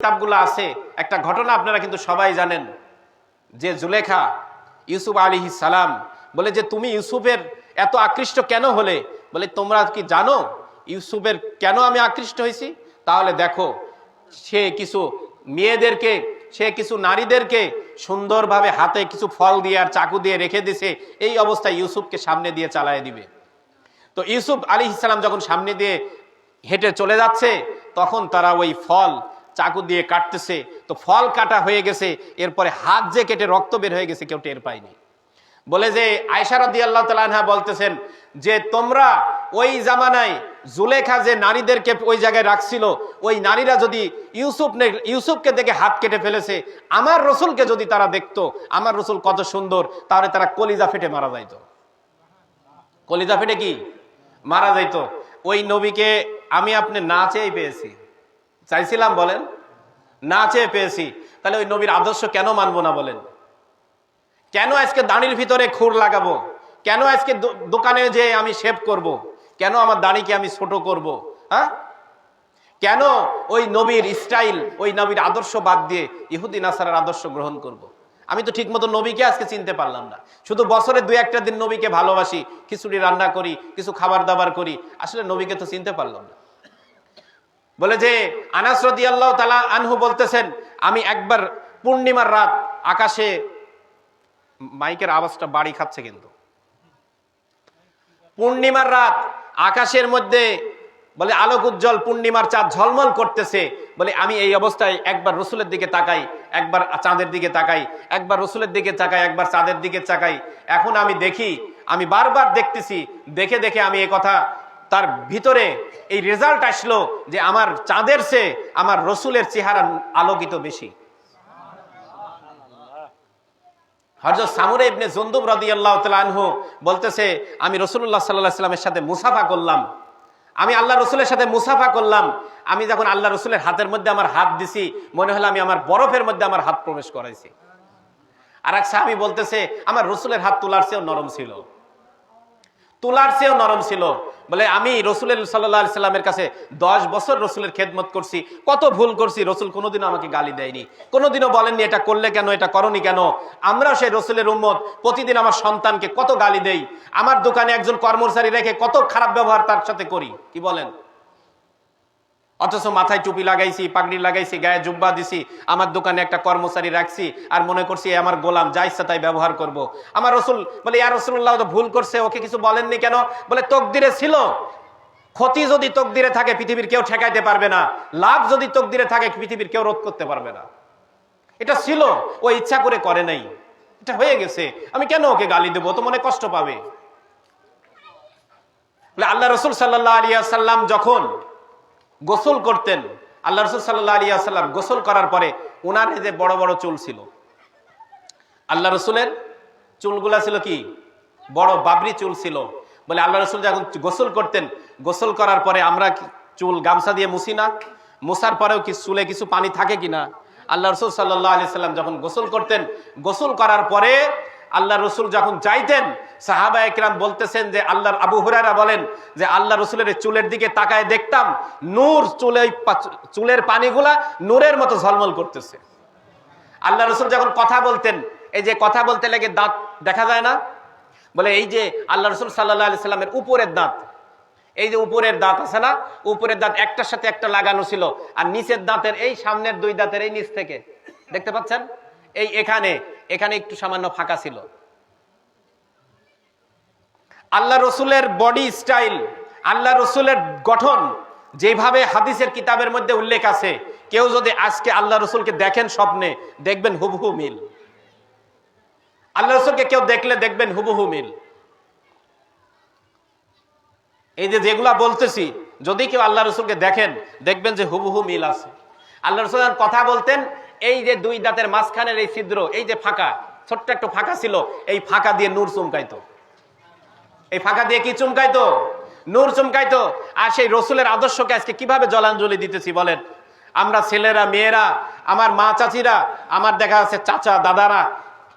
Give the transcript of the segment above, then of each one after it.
কিতাবগুলো আছে, একটা ঘটনা আপনারা কিন্তু সবাই জানেন। যে জুলেখা ইউসুফ আলী সালাম বলে যে, তুমি ইউসুফের এত আকৃষ্ট কেন হলে? বলে, তোমরা কি জানো ইউসুফের কেন আমি আকৃষ্ট হয়েছি? তাহলে দেখো, সে কিছু মেয়েদেরকে, সে কিছু নারীদেরকে সুন্দরভাবে হাতে কিছু ফল দিয়ে আর চাকু দিয়ে রেখে দিছে, এই অবস্থায় ইউসুফকে সামনে দিয়ে চালায় দিবে। তো ইউসুফ আলী ইসলাম যখন সামনে দিয়ে হেঁটে চলে যাচ্ছে, তখন তারা ওই ফল চাকু দিয়ে কাটতেছে, তো ফল কাটা হয়ে গেছে, এরপরে হাত যে কেটে রক্ত বের হয়ে গেছে, কেউ টের পায়নি। বলে যে আয়সারদি আল্লাহ তালাহা বলতেছেন যে, তোমরা ওই জামানায় জুলেখা যে নারীদেরকে ওই জায়গায় রাখছিল, ওই নারীরা যদি ইউসুফ ইউসুফকে দেখে হাত কেটে ফেলেছে, আমার রসুলকে যদি তারা দেখতো, আমার রসুল কত সুন্দর, তাহলে তারা কলিজা ফেটে মারা যাইতো। কলিজা ফেটে কি? মারা যাইতো। ওই নবীকে আমি আপনি না চেয়েই পেয়েছি। চাইছিলাম বলেন? না চেয়ে পেয়েছি। তাহলে ওই নবীর আদর্শ কেন মানবো না বলেন? কেন আজকে দাঁড়ির ভিতরে খুর লাগাবো? কেন আজকে দোকানে যে আমি শেভ করব। কেন আমার দাঁড়িকে আমি ছোট করব। হ্যাঁ? কেন ওই নবীর স্টাইল ওই নবীর আদর্শ বাদ দিয়ে ইহুদি নাসারের আদর্শ গ্রহণ করব। আমি তো ঠিকমতো নবীকে আজকে চিনতে পারলাম না। শুধু বছরে দুই একটা দিন নবীকে ভালোবাসি, খিচুড়ি রান্না করি, কিছু খাবার দাবার করি। আসলে নবীকে তো চিনতে পারলাম না। বলে যে, আনাস আল্লাহ তালা আনহু বলতেছেন, আমি একবার পূর্ণিমার রাত আকাশে মাইকের আওয়াজটা বাড়ি খাচ্ছে কিন্তু। পূর্ণিমার রাত আকাশের মধ্যে বলে আলোক উজ্জ্বল পূর্ণিমার চাঁদ ঝলমল করতেছে। বলে আমি এই অবস্থায় একবার রসুলের দিকে তাকাই, একবার চাঁদের দিকে তাকাই, একবার রসুলের দিকে তাকাই, একবার চাঁদের দিকে তাকাই। এখন আমি দেখি, আমি বারবার দেখতেছি, দেখে দেখে আমি এই কথা তার ভিতরে এই রেজাল্ট আসলো যে আমার চাঁদের সে আমার রসুলের চেহারা আলোকিত বেশি। হরজত সামুরে ইবনে জন্দুব রদি আল্লাহ তালহু বলতেছে, আমি রসুল্লাহ সাল্লাহ সাল্লামের সাথে মুসাফা করলাম। আমি আল্লাহ রসুলের সাথে মুসাফা করলাম। আমি যখন আল্লাহ রসুলের হাতের মধ্যে আমার হাত দিছি, মনে হলো আমি আমার বরফের মধ্যে আমার হাত প্রবেশ করাইছি। আর এক সাহাবি বলতেছে, আমার রসুলের হাত তোলার চেয়েও নরম ছিল। তোলার চেয়েও নরম ছিল। বলে আমি রসুলের সাল্লামের কাছে দশ বছর রসুলের খেদমত করছি, কত ভুল করছি, রসুল কোনোদিনও আমাকে গালি দেয়নি। কোনোদিনও বলেননি, এটা করলে কেন, এটা করনি কেন? আমরা সেই রসুলের উম্মত, প্রতিদিন আমার সন্তানকে কত গালি দেই। আমার দোকানে একজন কর্মচারী রেখে কত খারাপ ব্যবহার তার সাথে করি, কি বলেন? অথচ মাথায় টুপি লাগাইছি, পাগড়ি লাগাইছি, গায়ে জুব্বা দিছি, আমার দোকানে একটা কর্মচারী রাখছি আর মনে করছি আমার গোলাম, যা ইচ্ছা তাই ব্যবহার করব। আমার রসুল বলে, ইয়া রসুল্লাহ তো ভুল করছে, ওকে কিছু বলেননি কেন? বলে, তকদিরে ছিল। ক্ষতি যদি তকদিরে থাকে, পৃথিবীর কেউ ঠেকাইতে পারবে না। লাভ যদি তকদিরে থাকে, পৃথিবীর কেউ রোধ করতে পারবে না। এটা ছিল, ও ইচ্ছা করে করে নাই। এটা হয়ে গেছে। আমি কেন ওকে গালি দেবো? তো মনে কষ্ট পাবে। আল্লাহ রসুল সাল্লাহ আলিয়া সাল্লাম যখন গোসল করতেন। আল্লাহ রসুল সাল্লাহ আলী আসাল্লাম গোসল করার পরে ওনার এই যে বড় বড় চুল ছিল, আল্লাহ রসুলের চুলগুলা ছিল কি? বড় বাবরি চুল ছিল। বলে আল্লাহ রসুল যখন গোসল করতেন, গোসল করার পরে আমরা চুল গামছা দিয়ে মুছি না? মুছার পরেও কি চুলে কিছু পানি থাকে কিনা? আল্লাহ রসুল সাল্লাহ আলি সাল্লাম যখন গোসল করতেন, গোসল করার পরে আল্লাহ রসুল যখন চাইতেন সাহাবা একরাম বলতেছেন যে আল্লাহর আবু হুরারা বলেন যে আল্লাহ রসুলের চুলের দিকে তাকায় দেখতাম, নূর চুলে চুলের পানিগুলা নূরের মতো ঝলমল করতেছে। আল্লাহ রসুল যখন কথা বলতেন, এই যে কথা বলতে লেগে দাঁত দেখা যায় না? বলে এই যে আল্লাহ রসুল সাল্লাহ আলি সাল্লামের উপরের দাঁত, এই যে উপরের দাঁত আছে না? উপরের দাঁত একটার সাথে একটা লাগানো ছিল, আর নিচের দাঁতের এই সামনের দুই দাঁতের এই নিচ থেকে, দেখতে পাচ্ছেন? এই এখানে এখানে একটু সামান্য ফাঁকা ছিল। আল্লাহ রসুলের বডি স্টাইল, আল্লাহ রসুলের গঠন, যেভাবে হাদিসের কিতাবের মধ্যে উল্লেখ আছে, কেউ যদি আজকে আল্লাহ রসুলকে দেখেন স্বপ্নে, দেখবেন হুবহু মিল। আল্লাহ রসুলকে কেউ দেখলে দেখবেন হুবহু মিল। এই যে যেগুলা বলতেছি, যদি কেউ আল্লাহ রসুলকে দেখেন, দেখবেন যে হুবহু মিল আছে। আল্লাহ রসুল কথা বলতেন এই যে দুই দাঁতের মাঝখানের এই ছিদ্র, এই যে ফাঁকা, ছোট্ট একটু ফাঁকা ছিল, এই ফাঁকা দিয়ে নূর চুমকাইতো। এই ফাঁকা দিয়ে কি চুমকাইতো? নূর চুমকাইতো। আর সেই রসুলের আদর্শকে আজকে কীভাবে জলাঞ্জলি দিতেছি বলেন? আমরা ছেলেরা, মেয়েরা, আমার মা চাচিরা, আমার দেখা আছে চাচা, দাদারা,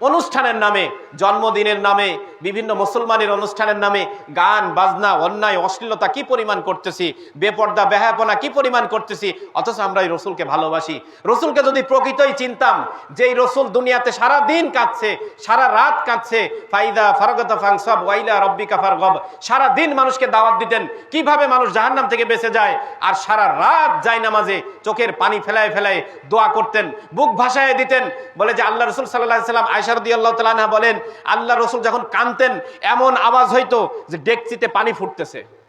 অনুষ্ঠানের নামে জন্মদিনের নামে, বিভিন্ন মুসলমানের অনুষ্ঠানের নামে গান, বাজনা, অন্যায়, অশ্লীলতা কি পরিমাণ করতেছি, বেপর্দা বেহাপনা কি পরিমাণ করতেছি, অথচ আমরা এই রসুলকে ভালোবাসি। রসুলকে যদি প্রকৃতই চিনতাম যে এই রসুল দুনিয়াতে সারা দিন কাঁদছে, সারা রাত কাঁদছে, ফাইদা ফারগত ফাংসব, ওয়াইলা রব্বি কাফার গব সারা দিন মানুষকে দাওয়াত দিতেন, কীভাবে মানুষ জাহান্নাম থেকে বেঁচে যায়? আর সারা রাত যায় নামাজে, চোখের পানি ফেলায় ফেলায় দোয়া করতেন, বুক ভাসায় দিতেন। বলে যে আল্লাহ রসুল সাল্লাহ সাল্লাম আয়সারদি আল্লাহ তালা বলেন আল্লাহ রসুল যখন কানতেন এমন আওয়াজ হইতো যে ডেকচিতে পানি ফুটতেছে।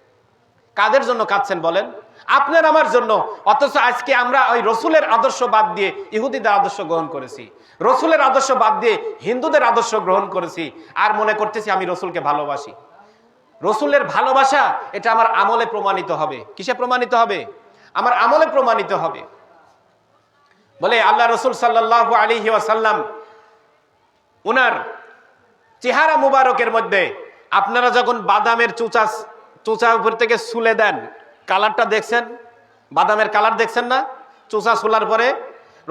কাদের জন্য কাঁদছেন বলেন? আপনার আমার জন্য। অথচ আজকে আমরা ওই রসুলের আদর্শ বাদ দিয়ে ইহুদিদের আদর্শ গ্রহণ করেছি। রসুলের আদর্শ বাদ দিয়ে হিন্দুদের আদর্শ গ্রহণ করেছি। আর মনে করতেছি আমি রসুলকে ভালোবাসি। রসুলের ভালোবাসা, এটা আমার আমলে প্রমাণিত হবে। কিসে প্রমাণিত হবে? আমার আমলে প্রমাণিত হবে। বলে আল্লাহ রসুল সাল্লাহ আলী ওয়াসাল্লাম, উনার চেহারা মুবারকের মধ্যে। আপনারা যখন বাদামের চুচা চুচা উপর থেকে সুলে দেন, কালারটা দেখছেন? বাদামের কালার দেখছেন না? চুচা সুলার পরে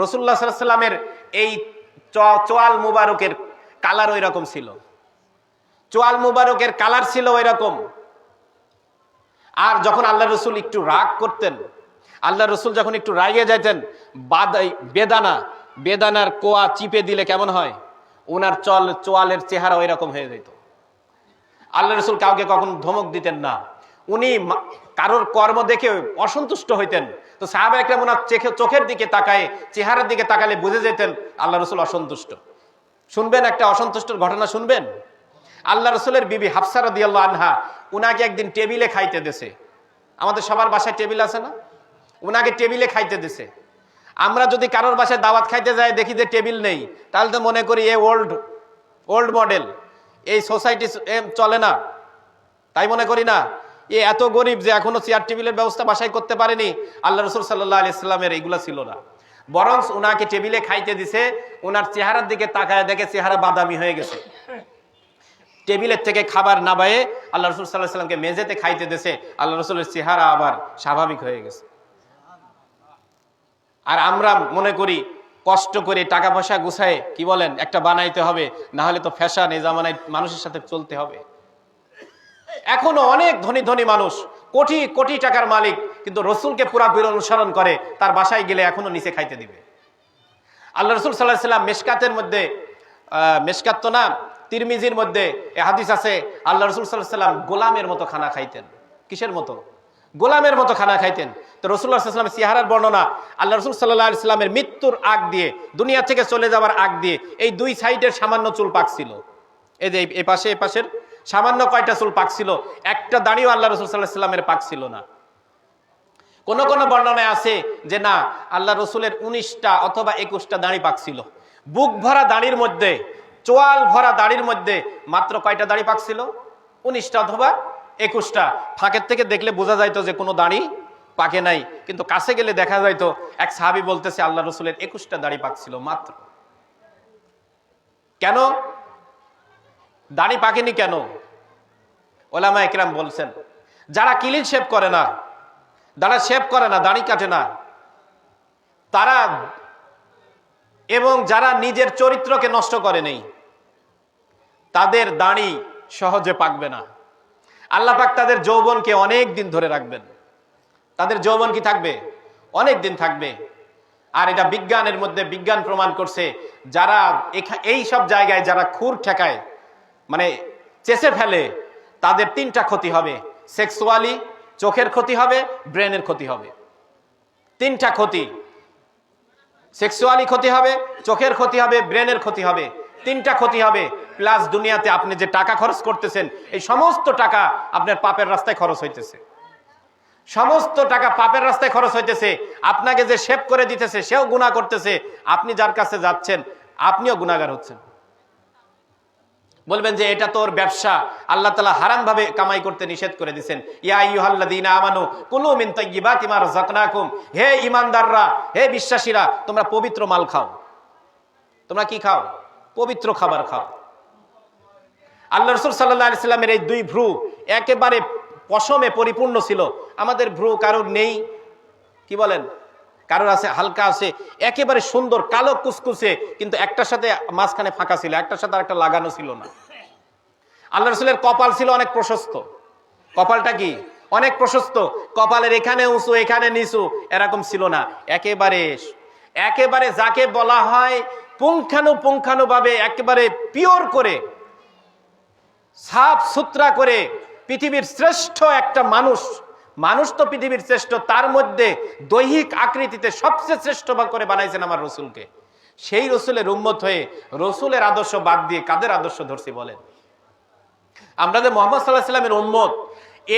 রসুল্লাহ সাল্লামের এই চোয়াল মুবারকের কালার ওই রকম ছিল। চোয়াল মুবারকের কালার ছিল ওই রকম আর যখন আল্লাহ রসুল একটু রাগ করতেন আল্লাহ রসুল যখন একটু রাগে যাইতেন, বাদ এই বেদানা, বেদানার কোয়া চিপে দিলে কেমন হয়? ওনার চল, চোয়ালের চেহারা ওই রকম হয়ে যেত। আল্লাহ রসুল কাউকে কখন ধমক দিতেন না। উনি কারোর কর্ম দেখে অসন্তুষ্ট হইতেন। তো সাহাবা একটা ওনার চেখে- চোখের দিকে তাকায়, চেহারার দিকে তাকালে বুঝে যেতেন আল্লাহ রসুল অসন্তুষ্ট। শুনবেন একটা অসন্তুষ্টর ঘটনা শুনবেন? আল্লাহ রসুলের বিবি হাফসার দিয়াল্লাহ আনহা উনাকে একদিন টেবিলে খাইতে দেছে। আমাদের সবার বাসায় টেবিল আছে না? উনাকে টেবিলে খাইতে দিছে। আমরা যদি কারোর বাসায় দাওয়াত খাইতে যাই, দেখি যে টেবিল নেই। তাহলে তো মনে করি এ ওল্ড ওল্ড মডেল। এই সোসাইটি চলে না। তাই মনে করি না। এ এত গরিব যে এখনও চেয়ার টেবিলের ব্যবস্থা বাসায় করতে পারেনি। আল্লাহ রসুল সাল্লাহ আলি ইসলামের এইগুলা ছিল না। বরং উনাকে টেবিলে খাইতে দিছে ওনার চেহারার দিকে তাকায় দেখে চেহারা বাদামি হয়ে গেছে। টেবিলের থেকে খাবার না বায়ে আল্লাহ রসুল সাল্লাহ সাল্লামকে মেঝেতে খাইতে দিছে। আল্লাহ রসুলের চেহারা আবার স্বাভাবিক হয়ে গেছে। আর আমরা মনে করি কষ্ট করে টাকা পয়সা গুছায় কি বলেন একটা বানাইতে হবে না হলে তো ফ্যাশন এই জামানায় মানুষের সাথে চলতে হবে। এখনও অনেক ধনী ধনী মানুষ কোটি কোটি টাকার মালিক কিন্তু রসুলকে পুরাপুরি অনুসরণ করে তার বাসায় গেলে এখনও নিচে খাইতে দিবে। আল্লাহ রসুল সাল্লাহ সাল্লাম মেশকাতের মধ্যে আহ, মেশকাত তো না তিরমিজির মধ্যে এ হাদিস আছে আল্লাহ রসুল সাল্লাহ সাল্লাম গোলামের মতো খানা খাইতেন। কিসের মতো? গোলামের মতো খানা খাইতেন। তো রসুল্লাহ সিহারার বর্ণনা, আল্লাহ রসুল সাল্লাহ সাল্লামের মৃত্যুর আগ দিয়ে, দুনিয়া থেকে চলে যাওয়ার আগ দিয়ে, এই দুই সাইডের সামান্য চুল পাকছিল এই যে এই পাশে, এই পাশের সামান্য কয়টা চুল পাকছিল একটা দাঁড়িয়েও আল্লাহ রসুল সাল্লাহ সাল্লামের পাকছিল না। কোন কোন বর্ণনায় আছে যে না, আল্লাহ রসুলের উনিশটা অথবা একুশটা দাড়ি পাকছিল বুক ভরা দাড়ির মধ্যে, চোয়াল ভরা দাড়ির মধ্যে মাত্র কয়টা দাড়ি পাকছিল উনিশটা অথবা একুশটা। ফাঁকের থেকে দেখলে বোঝা যাইতো যে কোনো দাড়ি পাকে নাই। কিন্তু কাছে গেলে দেখা যাইতো, এক সাহাবি বলতেছে আল্লাহ রসুলের একুশটা দাড়ি পাকছিল মাত্র। কেন? দাড়ি পাকেনি কেন? ওলামা একরাম বলছেন, যারা কিলিন শেপ করে না, যারা শেভ করে না, দাড়ি কাটে না, তারা এবং যারা নিজের চরিত্রকে নষ্ট করে নেই, তাদের দাড়ি সহজে পাকবে না। আল্লাহ পাক তাদের যৌবনকে অনেক দিন ধরে রাখবেন। তাদের যৌবন কি থাকবে? অনেক দিন থাকবে। আর এটা বিজ্ঞানের মধ্যে বিজ্ঞান প্রমাণ করছে, যারা এই সব জায়গায় যারা খুর ঠেকায় মানে চেষে ফেলে, তাদের তিনটা ক্ষতি হবে। সেক্সুয়ালি চোখের ক্ষতি হবে, ব্রেনের ক্ষতি হবে। তিনটা ক্ষতি। সেক্সুয়ালি ক্ষতি হবে, চোখের ক্ষতি হবে, ব্রেনের ক্ষতি হবে। তিনটা ক্ষতি হবে। প্লাস দুনিয়াতে আপনি যে টাকা খরচ করতেছেন, এই সমস্ত টাকা আপনার পাপের রাস্তায় খরচ হইতেছে। সমস্ত টাকা পাপের রাস্তায় খরচ হইতেছে। আপনাকে যে শেভ করে দিতেছে, সেও গুণা করতেছে। আপনি যার কাছে যাচ্ছেন, আপনিও গুণাগার হচ্ছেন। বলবেন যে, এটা তোর ব্যবসা। আল্লাহ তালা হারাম ভাবে কামাই করতে নিষেধ করে দিচ্ছেন হে ইমানদাররা হে বিশ্বাসীরা, তোমরা পবিত্র মাল খাও। তোমরা কি খাও? পবিত্র খাবার খাও। আল্লাহ রসুল সাল্লাহ সাল্লামের এই দুই ভ্রু একেবারে পশমে পরিপূর্ণ ছিল। আমাদের ভ্রু কারোর নেই, কি বলেন? কারোর আছে, হালকা আছে, একেবারে সুন্দর, কালো কুসকুসে, কিন্তু একটার সাথে মাঝখানে ফাঁকা ছিল, একটার সাথে আরেকটা লাগানো ছিল না। আল্লাহ রসুলের কপাল ছিল অনেক প্রশস্ত। কপালটা কি? অনেক প্রশস্ত। কপালের এখানে উঁচু, এখানে নিচু, এরকম ছিল না। একেবারে একেবারে যাকে বলা হয় পুঙ্খানু পুঙ্খানু ভাবে একেবারে পিওর করে, সাফ সুতরা করে পৃথিবীর শ্রেষ্ঠ একটা মানুষ মানুষ তো পৃথিবীর শ্রেষ্ঠ, তার মধ্যে দৈহিক আকৃতিতে সবচেয়ে শ্রেষ্ঠ করে বানাইছেন আমার রসুলকে। সেই রসুলের উম্মত হয়ে রসুলের আদর্শ বাদ দিয়ে কাদের আদর্শ ধরছি বলেন? আমরা যে মোহাম্মদ সাল্লাহ সাল্লামের উম্মত,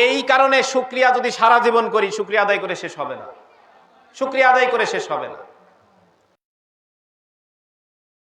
এই কারণে শুক্রিয়া যদি সারা জীবন করি, শুক্রিয়া আদায় করে শেষ হবে না। শুক্রিয়া আদায় করে শেষ হবে না।